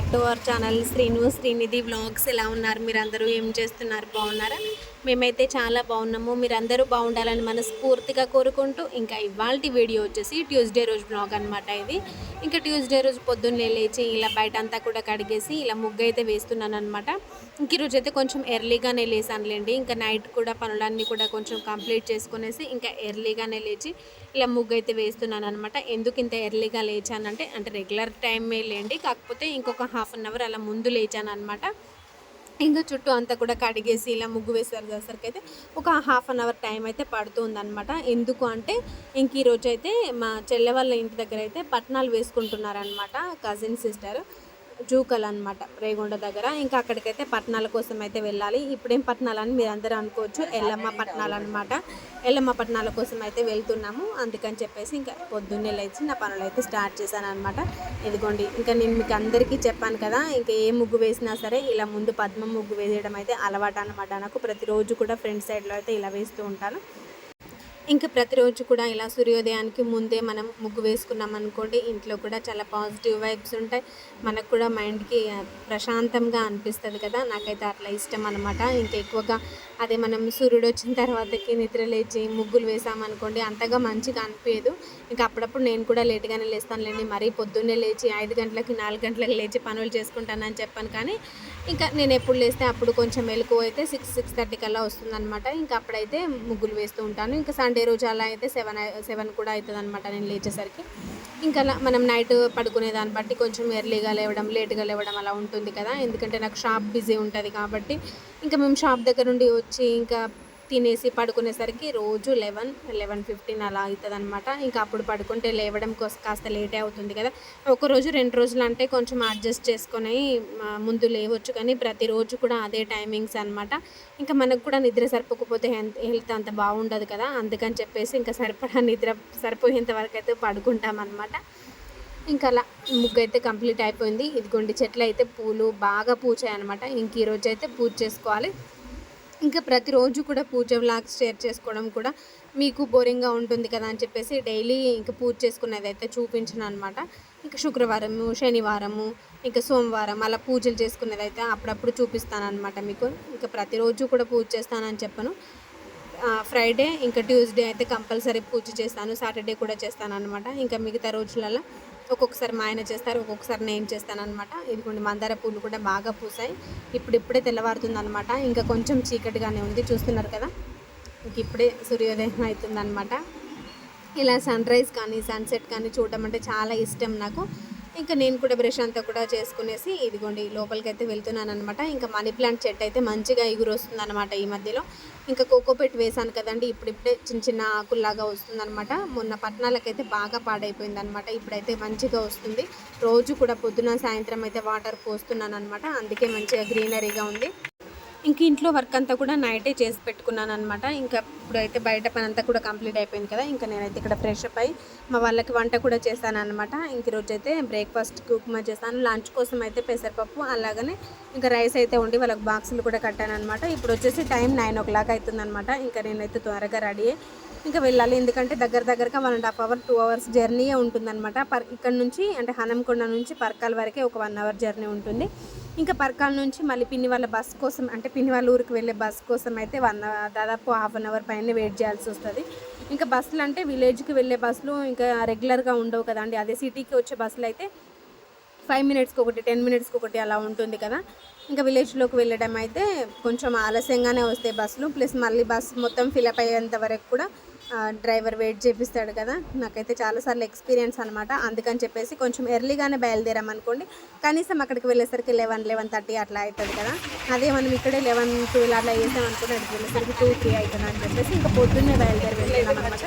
Back to our channel Srinu Srinidhi vlogs ఎలా ఉన్నారు? మీరు అందరూ ఏం చేస్తున్నారు? బాగున్నారా? మేమైతే చాలా బాగున్నాము. మీరు అందరూ బాగుండాలని మనస్ఫూర్తిగా కోరుకుంటూ ఇంకా ఇవాళ వీడియో వచ్చేసి ట్యూస్డే రోజు బ్లాగ్ అనమాట ఇది. ఇంకా ట్యూస్డే రోజు పొద్దున్నే లేచి ఇలా బయట అంతా కూడా కడిగేసి ఇలా ముగ్గు అయితే వేస్తున్నాను అనమాట ఇంక ఈరోజు అయితే కొంచెం ఎర్లీగానే లేసానులేండి. ఇంకా నైట్ కూడా పనులన్నీ కూడా కొంచెం కంప్లీట్ చేసుకునేసి ఇంకా ఎర్లీగానే లేచి ఇలా ముగ్గు అయితే వేస్తున్నాను అనమాట ఎందుకు ఇంత ఎర్లీగా లేచానంటే అంటే రెగ్యులర్ టైమే లేండి. కాకపోతే ఇంకొక హాఫ్ అన్ అవర్ అలా ముందు లేచాను అనమాట ఇంకా చుట్టూ అంతా కూడా కడిగేసి ఇలా ముగ్గు వేసారు వేసేసరికి అయితే ఒక హాఫ్ అన్ అవర్ టైం అయితే పడుతుందన్నమాట. ఎందుకు అంటే ఇంక ఈరోజు అయితే మా చెల్లె వాళ్ళ ఇంటి దగ్గర అయితే పట్నాలు వేసుకుంటున్నారనమాట కజిన్ సిస్టర్. జూకల్ అనమాట రేగొండ దగ్గర. ఇంకా అక్కడికైతే పట్నాల కోసం అయితే వెళ్ళాలి. ఇప్పుడేం పట్నాలు అని మీరు అందరూ అనుకోవచ్చు. ఎల్లమ్మ పట్నాలు అనమాట ఎల్లమ్మ పట్నాల కోసం అయితే వెళ్తున్నాము. అందుకని చెప్పేసి ఇంకా పొద్దున్నే లేచి నా పనులు అయితే స్టార్ట్ చేశాను అనమాట ఇదిగోండి ఇంకా నేను మీకు అందరికీ చెప్పాను కదా ఇంకా ఏ ముగ్గు వేసినా సరే ఇలా ముందు పద్మ ముగ్గు వేయడం అయితే అలవాటు అనమాట నాకు ప్రతిరోజు కూడా ఫ్రంట్ సైడ్లో అయితే ఇలా వేస్తూ ఉంటాను. ఇంకా ప్రతిరోజు కూడా ఇలా సూర్యోదయానికి ముందే మనం ముగ్గు వేసుకున్నాం అనుకోండి ఇంట్లో కూడా చాలా పాజిటివ్ వైబ్స్ ఉంటాయి. మనకు కూడా మైండ్కి ప్రశాంతంగా అనిపిస్తుంది కదా. నాకైతే అట్లా ఇష్టం అనమాట ఇంకా ఎక్కువగా అదే మనం సూర్యుడు వచ్చిన తర్వాతకి నిద్ర లేచి ముగ్గులు వేసామనుకోండి అంతగా మంచిగా అనిపించదు ఇంకా అప్పుడప్పుడు నేను కూడా లేట్గానే లేస్తానులేండి మరీ పొద్దున్నే లేచి ఐదు గంటలకి నాలుగు గంటలకు లేచి పనులు చేసుకుంటానని చెప్పాను. కానీ ఇంకా నేను ఎప్పుడు లేస్తే అప్పుడు కొంచెం మెలకువ అయితే సిక్స్ సిక్స్ థర్టీ కల్లా వస్తుందన్నమాట. ఇంకా అప్పుడైతే ముగ్గులు వేస్తూ ఉంటాను. ఇంకా సండే రోజు అలా అయితే సెవెన్ సెవెన్ కూడా అవుతుంది అనమాట నేను లేచేసరికి. ఇంకా మనం నైట్ పడుకునే దాన్ని బట్టి కొంచెం ఎర్లీగా లేవడం లేట్గా లేవడం అలా ఉంటుంది కదా. ఎందుకంటే నాకు షాప్ బిజీ ఉంటుంది కాబట్టి ఇంకా మేము షాప్ దగ్గర నుండి వచ్చి ఇంకా తినేసి పడుకునేసరికి రోజు లెవెన్ లెవెన్ ఫిఫ్టీన్ అలా అవుతుంది అనమాట ఇంకా అప్పుడు పడుకుంటే లేవడం కోసం కాస్త లేటే అవుతుంది కదా. ఒక రోజు రెండు రోజులు అంటే కొంచెం అడ్జస్ట్ చేసుకొని ముందు లేవచ్చు కానీ ప్రతిరోజు కూడా అదే టైమింగ్స్ అనమాట ఇంకా మనకు కూడా నిద్ర సరిపోకపోతే హెల్త్ హెల్త్ అంత బాగుండదు కదా. అందుకని చెప్పేసి ఇంకా సరిపడా నిద్ర సరిపోయేంత వరకు అయితే పడుకుంటాం అనమాట ఇంకా అలా ముగ్గు అయితే కంప్లీట్ అయిపోయింది. ఇదిగోండి చెట్లు అయితే పూలు బాగా పూచాయి అనమాట ఇంక ఈరోజు అయితే పూజ చేసుకోవాలి. ఇంకా ప్రతిరోజు కూడా పూజ వ్లాగ్స్ షేర్ చేసుకోవడం కూడా మీకు బోరింగ్గా ఉంటుంది కదా అని చెప్పేసి డైలీ ఇంకా పూజ చేసుకునేది అయితే చూపించను అనమాట ఇంకా శుక్రవారము శనివారము ఇంకా సోమవారం అలా పూజలు చేసుకునేది అయితే అప్పుడప్పుడు చూపిస్తాను అనమాట మీకు. ఇంకా ప్రతిరోజు కూడా పూజ చేస్తానని చెప్పను. ఫ్రైడే ఇంకా ట్యూస్డే అయితే కంపల్సరీ పూజ చేస్తాను. సాటర్డే కూడా చేస్తాను అనమాట ఇంకా మిగతా రోజులలో ఒక్కొక్కసారి మా ఆయన చేస్తారు ఒక్కొక్కసారి నేను చేస్తాను అనమాట ఇదిగోండి మందార పూలు కూడా బాగా పూసాయి. ఇప్పుడు ఇప్పుడే తెల్లవారుతుందనమాట ఇంకా కొంచెం చీకటిగానే ఉంది చూస్తున్నారు కదా. ఇంక ఇప్పుడే సూర్యోదయం అవుతుంది ఇలా సన్ రైజ్ కానీ సన్సెట్ కానీ చూడటం అంటే చాలా ఇష్టం నాకు. ఇంకా నేను కూడా బ్రష్ అంతా కూడా చేసుకునేసి ఇదిగోండి లోపలికి అయితే వెళ్తున్నాను అనమాట ఇంకా మనీ ప్లాంట్ చెట్టు అయితే మంచిగా ఎగురు వస్తుంది అనమాట ఈ మధ్యలో. ఇంకా కోకో పెట్ వేసాను కదండి ఇప్పుడిప్పుడే చిన్న చిన్న ఆకుల్లాగా వస్తుందనమాట మొన్న పట్నాలకైతే బాగా పాడైపోయింది అనమాట ఇప్పుడైతే మంచిగా వస్తుంది. రోజు కూడా పొద్దున సాయంత్రం అయితే వాటర్ పోస్తున్నాను అనమాట అందుకే మంచిగా గ్రీనరీగా ఉంది. ఇంక ఇంట్లో వర్క్ అంతా కూడా నైటే చేసి పెట్టుకున్నాను అనమాట ఇంకా ఇప్పుడైతే బయట పని అంతా కూడా కంప్లీట్ అయిపోయింది కదా ఇంకా నేనైతే ఇక్కడ ఫ్రెష్ అప్ అయ్యి మా వాళ్ళకి వంట కూడా చేశాను అనమాట ఇంక రోజు అయితే బ్రేక్ఫాస్ట్ ఉప్మా చేస్తాను. లంచ్ కోసం అయితే పెసరపప్పు అలాగనే ఇంకా రైస్ అయితే ఉండి వాళ్ళకి బాక్సులు కూడా కట్టాను అనమాట ఇప్పుడు వచ్చేసి టైం నైన్ ఓ క్లాక్ అవుతుంది అనమాట ఇంకా నేనైతే త్వరగా రెడీ అయ్యి ఇంకా వెళ్ళాలి. ఎందుకంటే దగ్గర దగ్గరగా one and half hour two hours జర్నీయే ఉంటుందన్నమాట. పర్ ఇక్కడ నుంచి అంటే హనంకొండ నుంచి పర్కాల వరకే ఒక వన్ అవర్ జర్నీ ఉంటుంది. ఇంకా పర్కాల నుంచి మళ్ళీ పిన్ని వాళ్ళ బస్ కోసం అంటే పిన్ని వాళ్ళ ఊరికి వెళ్ళే బస్ కోసం అయితే వన్ దాదాపు హాఫ్ అన్ అవర్ పైన వెయిట్ చేయాల్సి వస్తుంది. ఇంకా బస్సులు అంటే విలేజ్కి వెళ్ళే బస్సులు ఇంకా రెగ్యులర్గా ఉండవు కదండి. అదే సిటీకి వచ్చే బస్సులు అయితే ఫైవ్ మినిట్స్కి ఒకటి టెన్ మినిట్స్కి ఒకటి అలా ఉంటుంది కదా. ఇంకా విలేజ్లోకి వెళ్ళడం అయితే కొంచెం ఆలస్యంగానే వస్తాయి బస్సులు. ప్లస్ మళ్ళీ బస్సు మొత్తం ఫిలప్ అయ్యేంత వరకు కూడా డ్రైవర్ వెయిట్ చేపిస్తాడు కదా. నాకైతే చాలాసార్లు ఎక్స్పీరియన్స్ అనమాట అందుకని చెప్పేసి కొంచెం ఎర్లీగానే బయలుదేరామనుకోండి కనీసం అక్కడికి వెళ్ళేసరికి లెవెన్ లెవెన్ థర్టీ అట్లా అవుతుంది కదా. అదే మనం ఇక్కడే లెవెన్ ట్వెల్వ్ అట్లా వేసాం అనుకోండి అక్కడికి వెళ్ళేసరికి టూ త్రీ అవుతుంది అని చెప్పేసి ఇంకా పొద్దున్నే బయలుదేరి వెళ్ళాం అనమాట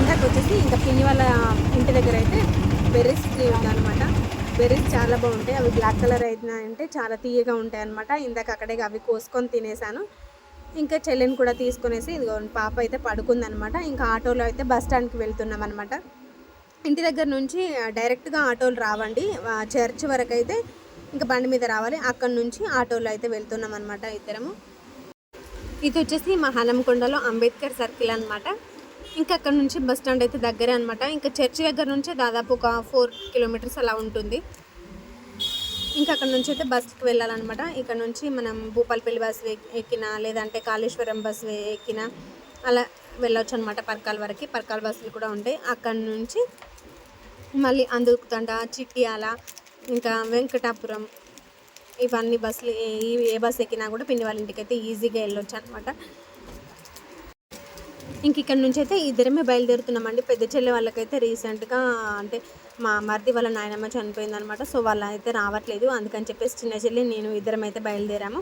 ఇందాక వచ్చేసి ఇంకా పిన్ని వాళ్ళ ఇంటి దగ్గర అయితే బెర్రీస్ ట్రీ ఉందనమాట బెర్రీస్ చాలా బాగుంటాయి. అవి బ్లాక్ కలర్ అయినాయంటే చాలా తీయగా ఉంటాయి అనమాట ఇందాక అక్కడే అవి కోసుకొని తినేసాను. ఇంకా చెల్లెని కూడా తీసుకునేసి ఇదిగో పాప అయితే పడుకుందనమాట ఇంకా ఆటోలో అయితే బస్ స్టాండ్కి వెళ్తున్నాం అనమాట ఇంటి దగ్గర నుంచి డైరెక్ట్గా ఆటోలు రావండి. చర్చ్ వరకు అయితే ఇంకా బండి మీద రావాలి. అక్కడ నుంచి ఆటోలో అయితే వెళ్తున్నాం అనమాట ఇద్దరము. ఇది వచ్చేసి మా హనంకొండలో అంబేద్కర్ సర్కిల్ అనమాట ఇంకా అక్కడ నుంచి బస్ స్టాండ్ అయితే దగ్గరే అనమాట ఇంకా చర్చి దగ్గర నుంచి దాదాపు ఒక ఫోర్ కిలోమీటర్స్ అలా ఉంటుంది. ఇంకా అక్కడ నుంచి అయితే బస్కి వెళ్ళాలన్నమాట. ఇక్కడ నుంచి మనం భూపాలపల్లి బస్ ఎక్కినా లేదంటే కాళేశ్వరం బస్ ఎక్కినా అలా వెళ్ళొచ్చు అనమాట పర్కాల వరకు. పర్కాల బస్సులు కూడా ఉంటాయి. అక్కడ నుంచి మళ్ళీ అందుకుతండ చిట్యాల ఇంకా వెంకటాపురం ఇవన్నీ బస్సులు ఏ ఏ బస్ ఎక్కినా కూడా పిన్ని వాళ్ళ ఇంటికి అయితే ఈజీగా వెళ్ళొచ్చు అనమాట ఇంక ఇక్కడ నుంచి అయితే ఇద్దరమే బయలుదేరుతున్నామండి. పెద్ద చెల్లె వాళ్ళకైతే రీసెంట్గా అంటే మా మరిది వాళ్ళ నాయనమ్మ చనిపోయిందనమాట సో వాళ్ళైతే అయితే రావట్లేదు. అందుకని చెప్పేసి చిన్న చెల్లి నేను ఇద్దరం అయితే బయలుదేరాము.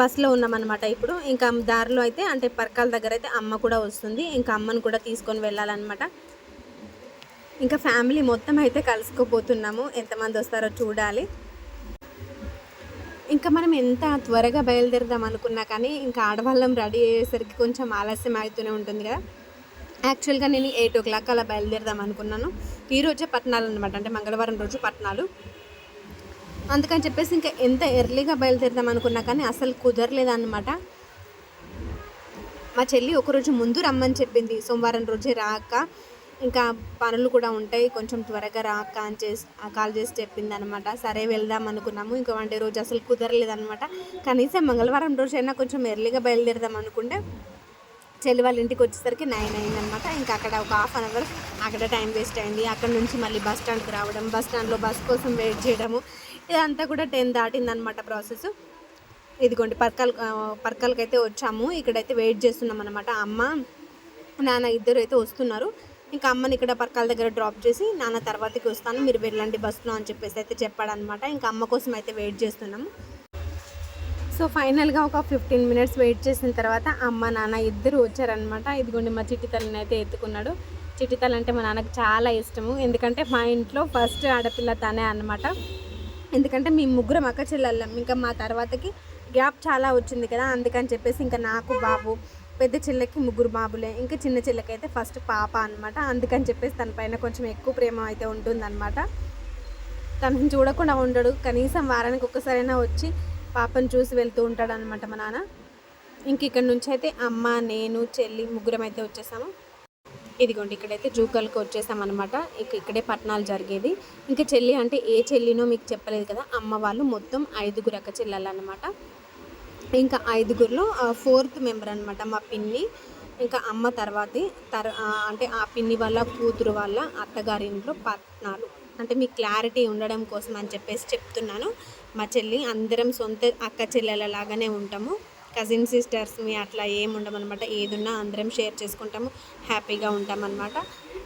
బస్సులో ఉన్నామన్నమాట ఇప్పుడు. ఇంకా దారిలో అయితే అంటే పర్కాల దగ్గర అయితే అమ్మ కూడా వస్తుంది. ఇంకా అమ్మను కూడా తీసుకొని వెళ్ళాలన్నమాట. ఇంకా ఫ్యామిలీ మొత్తం అయితే కలుసుకోపోతున్నాము ఎంతమంది వస్తారో చూడాలి. ఇంకా మనం ఎంత త్వరగా బయలుదేరదాం అనుకున్నా కానీ ఇంకా ఆడవాళ్ళం రెడీ అయ్యేసరికి కొంచెం ఆలస్యం అవుతూనే ఉంటుంది కదా. యాక్చువల్గా నేను ఎయిట్ ఓ క్లాక్ అలా బయలుదేరదాం అనుకున్నాను. ఈరోజే పట్నాలు అనమాట అంటే మంగళవారం రోజు పట్నాలు. అందుకని చెప్పేసి ఇంకా ఎంత ఎర్లీగా బయలుదేరదాం అనుకున్నా కానీ అసలు కుదరలేదన్నమాట. మా చెల్లి ఒకరోజు ముందు రమ్మని చెప్పింది. సోమవారం రోజే రాక ఇంకా పనులు కూడా ఉంటాయి. కొంచెం త్వరగా రా కాల్ చేసి ఆ కాల్ చేసి చెప్పింది అనమాట సరే వెళ్దాం అనుకున్నాము. ఇంకా వండే రోజు అసలు కుదరలేదనమాట. కనీసం మంగళవారం రోజు అయినా కొంచెం ఎర్లీగా బయలుదేరదాం అనుకుంటే చెల్లి వాళ్ళ ఇంటికి వచ్చేసరికి నైన్ అయింది అనమాట ఇంకా అక్కడ ఒక హాఫ్ అన్ అవర్ అక్కడ టైం వేస్ట్ అయింది. అక్కడ నుంచి మళ్ళీ బస్ స్టాండ్కి రావడం బస్ స్టాండ్లో బస్ కోసం వెయిట్ చేయడము ఇదంతా కూడా టెన్ దాటిందనమాట ప్రాసెస్. ఇదిగోండి పర్కల్ పర్కల్కి వచ్చాము. ఇక్కడైతే వెయిట్ చేస్తున్నాం అనమాట అమ్మ నాన్న ఇద్దరు అయితే వస్తున్నారు. ఇంకా అమ్మని ఇక్కడ పర్కాల దగ్గర డ్రాప్ చేసి నాన్న తర్వాతకి వస్తాను మీరు వెళ్ళండి బస్సులో అని చెప్పేసి అయితే చెప్పాడనమాట. ఇంకా అమ్మ కోసం అయితే వెయిట్ చేస్తున్నాము. సో ఫైనల్గా ఒక ఫిఫ్టీన్ మినిట్స్ వెయిట్ చేసిన తర్వాత అమ్మ నాన్న ఇద్దరు వచ్చారనమాట. ఇదిగోండి మా చిట్టి తల్లిని అయితే ఎత్తుకున్నాడు. చిట్టి తల్లి అంటే మా నాన్నకు చాలా ఇష్టము. ఎందుకంటే మా ఇంట్లో ఫస్ట్ ఆడపిల్ల తనే అనమాట ఎందుకంటే మేము ముగ్గురం అక్క చెల్లెళ్ళం. ఇంకా మా తర్వాతకి గ్యాప్ చాలా వచ్చింది కదా అందుకని చెప్పేసి ఇంకా నాకు బాబు పెద్ద చెల్లెకి ముగ్గురు బాబులే. ఇంకా చిన్న చెల్లెకి అయితే ఫస్ట్ పాప అనమాట అందుకని చెప్పేసి తన పైన కొంచెం ఎక్కువ ప్రేమ అయితే ఉంటుందన్నమాట. తనని చూడకుండా ఉండడు. కనీసం వారానికి ఒక్కసారైనా వచ్చి పాపను చూసి వెళ్తూ ఉంటాడు అనమాట మా నాన్న. ఇంక ఇక్కడ నుంచి అయితే అమ్మ నేను చెల్లి ముగ్గురం అయితే వచ్చేసాము. ఇదిగోండి ఇక్కడైతే జూకల్కి వచ్చేసామన్నమాట. ఇక ఇక్కడే పట్నాలు జరిగేది. ఇంకా చెల్లి అంటే ఏ చెల్లినో మీకు చెప్పలేదు కదా అమ్మ వాళ్ళు మొత్తం ఐదుగురు అక్క చెల్లెలు అనమాట ఇంకా ఐదుగురిలో ఫోర్త్ మెంబర్ అనమాట మా పిన్ని ఇంకా అమ్మ తర్వాతి తర్ అంటే ఆ పిన్ని వాళ్ళ కూతురు వాళ్ళ అత్తగారి ఇంట్లో పట్నాలు అంటే మీ క్లారిటీ ఉండడం కోసం అని చెప్పేసి చెప్తున్నాను. మా చెల్లి అందరం సొంత అక్క చెల్లెల లాగానే ఉంటాము. కజిన్ సిస్టర్స్ మీ అట్లా ఏం ఉండమన్నమాట ఏదున్నా అందరం షేర్ చేసుకుంటాము. హ్యాపీగా ఉంటామన్నమాట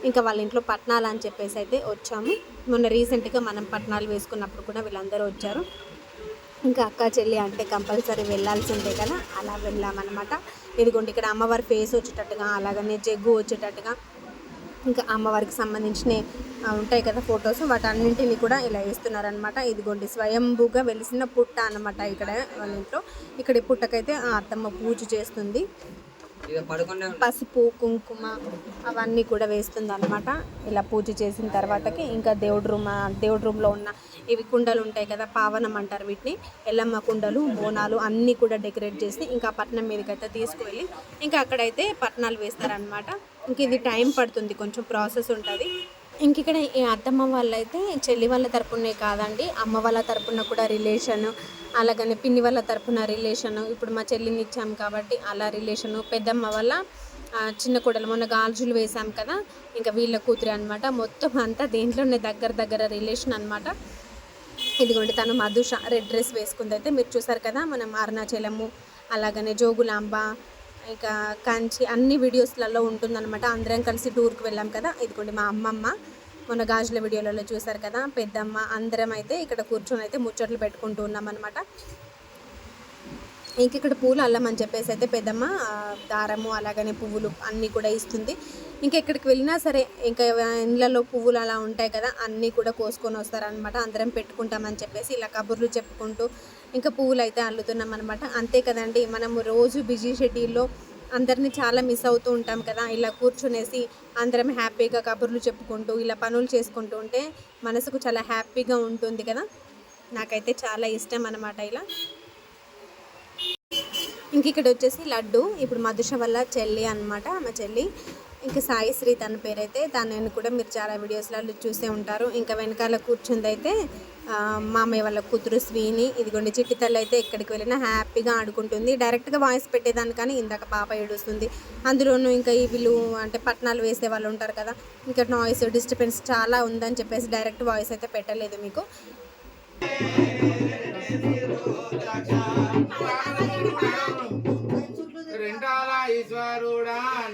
ఇంకా వాళ్ళ ఇంట్లో పట్నాలు అని చెప్పేసి అయితే వచ్చాము. మొన్న రీసెంట్గా మనం పట్నాలు వేసుకున్నప్పుడు కూడా వీళ్ళందరూ వచ్చారు. ఇంకా అక్క చెల్లి అంటే కంపల్సరీ వెళ్ళాల్సిందే కదా అలా వెళ్ళామన్నమాట. ఇదిగోండి ఇక్కడ అమ్మవారి ఫేస్ వచ్చేటట్టుగా అలాగనే జగ్గు వచ్చేటట్టుగా ఇంకా అమ్మవారికి సంబంధించిన ఉంటాయి కదా ఫొటోస్ వాటన్నింటిని కూడా ఇలా వేస్తున్నారనమాట ఇదిగోండి స్వయంభూగా వెలిసిన పుట్ట అన్నమాట ఇక్కడ వాళ్ళ ఇంట్లో. ఇక్కడ ఈ పుట్టకైతే ఆ అత్తమ్మ పూజ చేస్తుంది. పసుపు కుంకుమ అవన్నీ కూడా వేస్తుంది అనమాట ఇలా పూజ చేసిన తర్వాతకి ఇంకా దేవుడి రూమ్ దేవుడి రూమ్లో ఉన్న ఇవి కుండలు ఉంటాయి కదా పావనం అంటారు వీటిని. ఎల్లమ్మ కుండలు బోనాలు అన్నీ కూడా డెకరేట్ చేసి ఇంకా పట్నం మీదకైతే తీసుకువెళ్ళి ఇంకా అక్కడైతే పట్నాలు వేస్తారనమాట ఇంక ఇది టైం పడుతుంది కొంచెం ప్రాసెస్ ఉంటుంది. ఇంక ఇక్కడ ఈ అత్తమ్మ వాళ్ళైతే చెల్లి వాళ్ళ తరపునే కాదండి. అమ్మ వాళ్ళ తరపున కూడా రిలేషన్ అలాగనే పిన్ని వాళ్ళ తరపున రిలేషన్. ఇప్పుడు మా చెల్లిని ఇచ్చాం కాబట్టి అలా రిలేషను. పెద్దమ్మ వల్ల చిన్న కూడలు. మొన్న గాజులు వేసాం కదా ఇంకా వీళ్ళ కూతురు అనమాట మొత్తం అంతా దేంట్లోనే దగ్గర దగ్గర రిలేషన్ అనమాట ఇదిగోండి తను మధుష రెడ్ డ్రెస్ వేసుకుంది అయితే మీరు చూసారు కదా మనం అరుణాచలము అలాగనే జోగులాంబ ఇంకా కంచి అన్ని వీడియోస్లలో ఉంటుందన్నమాట. అందరం కలిసి టూర్కి వెళ్ళాం కదా. ఇదిగోండి మా అమ్మమ్మ మొన్న గాజుల వీడియోలలో చూసారు కదా. పెద్దమ్మ అందరం అయితే ఇక్కడ కూర్చొని అయితే ముచ్చట్లు పెట్టుకుంటూ ఉన్నాం అనమాట ఇంక ఇక్కడ పూలు అల్లమని చెప్పేసి అయితే పెద్దమ్మ దారము అలాగనే పువ్వులు అన్నీ కూడా ఇస్తుంది. ఇంకా ఎక్కడికి వెళ్ళినా సరే ఇంకా ఇండ్లలో పువ్వులు అలా ఉంటాయి కదా అన్నీ కూడా కోసుకొని వస్తారనమాట అందరం పెట్టుకుంటామని చెప్పేసి ఇలా కబుర్లు చెప్పుకుంటూ ఇంకా పువ్వులు అయితే అల్లుతున్నాం అనమాట అంతే కదండి మనము రోజు బిజీ షెడ్యూల్లో అందరినీ చాలా మిస్ అవుతూ ఉంటాం కదా ఇలా కూర్చునేసి అందరం హ్యాపీగా కబుర్లు చెప్పుకుంటూ ఇలా పనులు చేసుకుంటూ ఉంటే మనసుకు చాలా హ్యాపీగా ఉంటుంది కదా. నాకైతే చాలా ఇష్టం అనమాట ఇలా. ఇంక ఇక్కడ వచ్చేసి లడ్డు. ఇప్పుడు మధుష వల్ల చెల్లి అనమాట ఆమె చెల్లి. ఇంకా సాయి శ్రీ తన పేరైతే తనని కూడా మీరు చాలా వీడియోస్లలో చూసే ఉంటారు. ఇంకా వెనకాల కూర్చుందైతే మామయ్య వాళ్ళ కూతురు స్వీని ఇదిగోండి చిట్టి తల్లి అయితే ఎక్కడికి వెళ్ళినా హ్యాపీగా ఆడుకుంటుంది. డైరెక్ట్గా వాయిస్ పెట్టేదాన్ని కానీ ఇందాక పాప ఏడుస్తుంది. అందులోనూ ఇంకా ఈ వీళ్ళు అంటే పట్నాలు వేసే వాళ్ళు ఉంటారు కదా ఇంకా నాయిస్ డిస్టర్బెన్స్ చాలా ఉందని చెప్పేసి డైరెక్ట్ వాయిస్ అయితే పెట్టలేదు మీకు.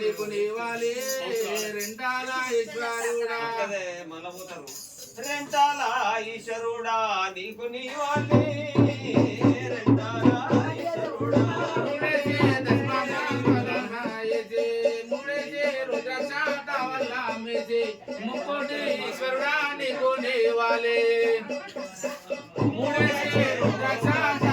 నీకు నీవాలి. రెండాల ఈశ్వరుడా. రెంటాల ఈశ్వరుడా నీకు నీవాలి. రెంటాల ఈశ్వరుడా. నీకు నీవాలి. మూడేసే రుద్రశాట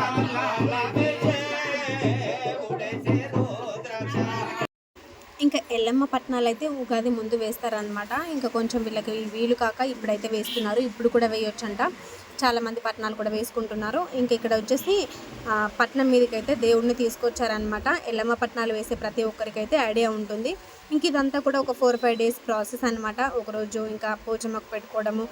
ఎల్లమ్మ పట్నాలు అయితే ఉగాది ముందు వేస్తారనమాట ఇంకా కొంచెం వీళ్ళకి వీలు కాక ఇప్పుడైతే వేస్తున్నారు. ఇప్పుడు కూడా వేయొచ్చంట. చాలామంది పట్నాలు కూడా వేసుకుంటున్నారు. ఇంకా ఇక్కడ వచ్చేసి పట్నం మీదకి అయితే దేవుడిని తీసుకొచ్చారనమాట ఎల్లమ్మ పట్నాలు వేసే ప్రతి ఒక్కరికైతే ఐడియా ఉంటుంది. ఇంక ఇదంతా కూడా ఒక ఫోర్ ఫైవ్ డేస్ ప్రాసెస్ అనమాట ఒకరోజు ఇంకా పోచమ్మకు పెట్టుకోవడము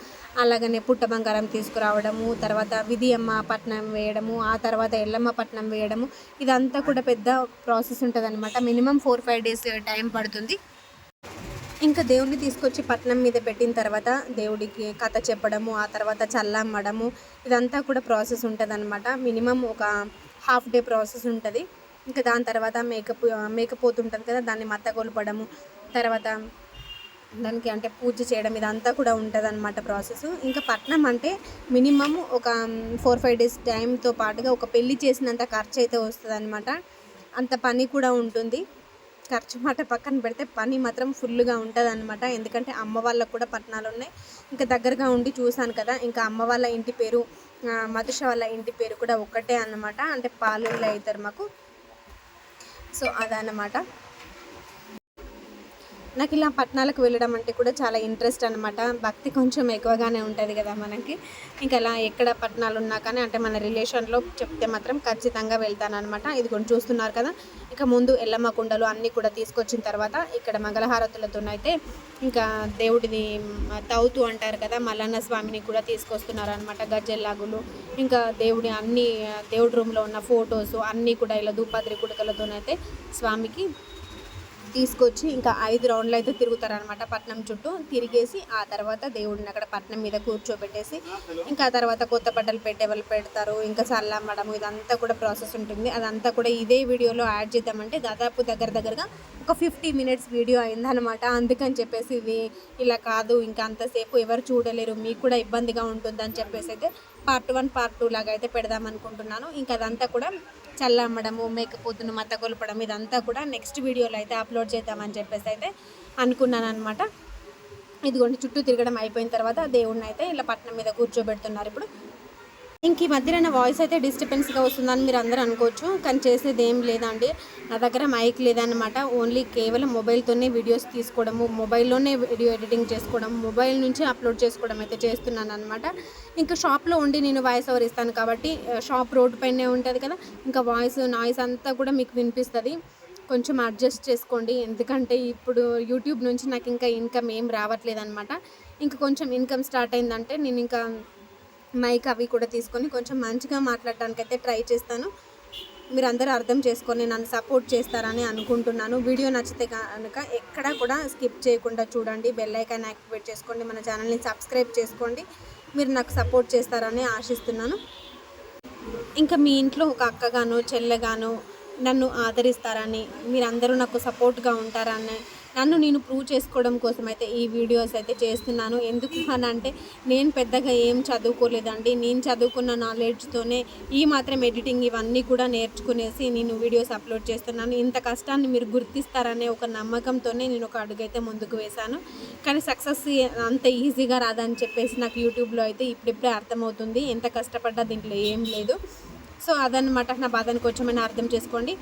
అలాగనే పుట్ట బంగారం తీసుకురావడము తర్వాత విధి అమ్మ పట్నం వేయడము ఆ తర్వాత ఎల్లమ్మ పట్నం వేయడము ఇదంతా కూడా పెద్ద ప్రాసెస్ ఉంటుంది అనమాట minimum four five days time పడుతుంది. ఇంకా దేవుడిని తీసుకొచ్చి పట్నం మీద పెట్టిన తర్వాత దేవుడికి కథ చెప్పడము ఆ తర్వాత చల్లమ్మడము ఇదంతా కూడా ప్రాసెస్ ఉంటుంది అనమాట మినిమం ఒక హాఫ్ డే ప్రాసెస్ ఉంటుంది. ఇంకా దాని తర్వాత మేకప్ మేకపోతు ఉంటుంది కదా దాన్ని మత్తగొలపడము తర్వాత దానికి అంటే పూజ చేయడం ఇదంతా కూడా ఉంటుంది అనమాట ప్రాసెస్. ఇంకా పట్నం అంటే మినిమం ఒక ఫోర్ ఫైవ్ డేస్ టైంతో పాటుగా ఒక పెళ్ళి చేసినంత ఖర్చు అయితే వస్తుంది అనమాట అంత పని కూడా ఉంటుంది. ఖర్చు మాట పక్కన పెడితే పని మాత్రం ఫుల్గా ఉంటుంది అనమాట ఎందుకంటే అమ్మ వాళ్ళకు కూడా పట్టణాలు ఉన్నాయి. ఇంకా దగ్గరగా ఉండి చూశాను కదా ఇంకా అమ్మ వాళ్ళ ఇంటి పేరు మధుష వాళ్ళ ఇంటి పేరు కూడా ఒక్కటే అన్నమాట. అంటే పాలూరులో అవుతారు మాకు. సో అదనమాట నాకు ఇలా పట్టణాలకు వెళ్ళడం అంటే కూడా చాలా ఇంట్రెస్ట్ అనమాట భక్తి కొంచెం ఎక్కువగానే ఉంటుంది కదా మనకి. ఇంకా ఇలా ఎక్కడ పట్టణాలు ఉన్నా కానీ అంటే మన రిలేషన్లో చెప్తే మాత్రం ఖచ్చితంగా వెళ్తాను అనమాట ఇది కొంచెం చూస్తున్నారు కదా. ఇక ముందు ఎల్లమ్మ కుండలు అన్నీ కూడా తీసుకొచ్చిన తర్వాత ఇక్కడ మంగళహారతులతోనైతే ఇంకా దేవుడిని తవ్వుతూ అంటారు కదా మల్లన్న స్వామిని కూడా తీసుకొస్తున్నారు అనమాట గజ్జెల్లాగులు ఇంకా దేవుడి అన్ని దేవుడి రూమ్లో ఉన్న ఫొటోస్ అన్నీ కూడా ఇలా దూపాద్రి కుడకలతోనైతే స్వామికి తీసుకొచ్చి ఇంకా ఐదు రౌండ్లు అయితే తిరుగుతారనమాట పట్నం చుట్టూ. తిరిగేసి ఆ తర్వాత దేవుడిని అక్కడ పట్నం మీద కూర్చోబెట్టేసి ఇంకా ఆ తర్వాత కొత్త బట్టలు పెట్టే వాళ్ళు పెడతారు. ఇంకా చల్లమ్మడం ఇదంతా కూడా ప్రాసెస్ ఉంటుంది. అదంతా కూడా ఇదే వీడియోలో యాడ్ చేద్దామంటే దాదాపు దగ్గర దగ్గరగా ఒక ఫిఫ్టీ మినిట్స్ వీడియో అయిందనమాట అందుకని చెప్పేసి ఇది ఇలా కాదు ఇంకా అంతసేపు ఎవరు చూడలేరు మీకు కూడా ఇబ్బందిగా ఉంటుందని చెప్పేసి అయితే పార్ట్ వన్ పార్ట్ టూ లాగా అయితే పెడదాం అనుకుంటున్నాను. ఇంకా అదంతా కూడా చల్లమ్మడము మేక మేకపోతును మత కొలపడం ఇదంతా కూడా నెక్స్ట్ వీడియోలో అయితే అప్లోడ్ చేద్దామని చెప్పేసి అయితే అనుకున్నాను అనమాట ఇదిగోండి చుట్టూ తిరగడం అయిపోయిన తర్వాత దేవుడిని అయితే ఇలా పట్నం మీద కూర్చోబెడుతున్నారు ఇప్పుడు. ఇంక ఈ మధ్యన నా వాయిస్ అయితే డిస్టర్బెన్స్గా వస్తుందని మీరు అందరూ అనుకోవచ్చు కానీ చేసేది ఏం లేదండి. నా దగ్గర మైక్ లేదన్నమాట. ఓన్లీ కేవలం మొబైల్తోనే వీడియోస్ తీసుకోవడము మొబైల్లోనే వీడియో ఎడిటింగ్ చేసుకోవడం మొబైల్ నుంచి అప్లోడ్ చేసుకోవడం అయితే చేస్తున్నాను అనమాట ఇంకా షాప్లో ఉండి నేను వాయిస్ ఓవర్ ఇస్తాను కాబట్టి షాప్ రోడ్ పైనే ఉంటుంది కదా ఇంకా వాయిస్ నాయిస్ అంతా కూడా మీకు వినిపిస్తుంది. కొంచెం అడ్జస్ట్ చేసుకోండి. ఎందుకంటే ఇప్పుడు యూట్యూబ్ నుంచి నాకు ఇంకా ఇన్కమ్ ఏం రావట్లేదు అనమాట ఇంకా కొంచెం ఇన్కమ్ స్టార్ట్ అయిందంటే నేను ఇంకా మైక్ అవి కూడా తీసుకొని కొంచెం మంచిగా మాట్లాడడానికి అయితే ట్రై చేస్తాను. మీరు అందరూ అర్థం చేసుకొని నన్ను సపోర్ట్ చేస్తారని అనుకుంటున్నాను. వీడియో నచ్చితే కనుక ఎక్కడ కూడా స్కిప్ చేయకుండా చూడండి. బెల్ ఐకాన్ యాక్టివేట్ చేసుకోండి. మన ఛానల్ని సబ్స్క్రైబ్ చేసుకోండి. మీరు నాకు సపోర్ట్ చేస్తారని ఆశిస్తున్నాను. ఇంకా మీ ఇంట్లో ఒక అక్కగాను చెల్లెగాను నన్ను ఆదరిస్తారని మీరందరూ నాకు సపోర్ట్గా ఉంటారని నన్ను నేను ప్రూవ్ చేసుకోవడం కోసం అయితే ఈ వీడియోస్ అయితే చేస్తున్నాను. ఎందుకు అని అంటే నేను పెద్దగా ఏం చదువుకోలేదండి. నేను చదువుకున్న నాలెడ్జ్తోనే ఈ మాత్రం ఎడిటింగ్ ఇవన్నీ కూడా నేర్చుకునేసి నేను వీడియోస్ అప్లోడ్ చేస్తున్నాను. ఇంత కష్టాన్ని మీరు గుర్తిస్తారనే ఒక నమ్మకంతోనే నేను ఒక అడుగైతే ముందుకు వేశాను. కానీ సక్సెస్ అంత ఈజీగా రాదని చెప్పేసి నాకు యూట్యూబ్లో అయితే ఇప్పుడిప్పుడే అర్థమవుతుంది. ఎంత కష్టపడ్డా దీంట్లో ఏం లేదు. సో అదనమాట నా బాధని కొంచెమైనా అర్థం చేసుకోండి.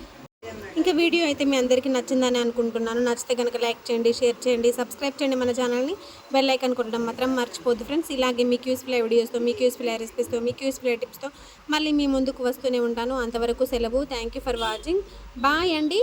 ఇంకా వీడియో అయితే మీ అందరికీ నచ్చిందని అనుకుంటున్నాను. నచ్చితే కనుక లైక్ చేయండి షేర్ చేయండి సబ్స్క్రైబ్ చేయండి మన ఛానల్ని. బెల్ ఐకాన్ కొట్టడం మాత్రం మర్చిపోద్దు ఫ్రెండ్స్. ఇలాగే మీకు యూస్ఫుల్ వీడియోస్తో మీకు యూస్ఫుల్ రెసిపీస్తో మీకు యూస్ఫుల్ టిప్స్తో మళ్ళీ మీ ముందుకు వస్తూనే ఉంటాను. అంతవరకు సెలవు. Thank you for watching. Bye అండి.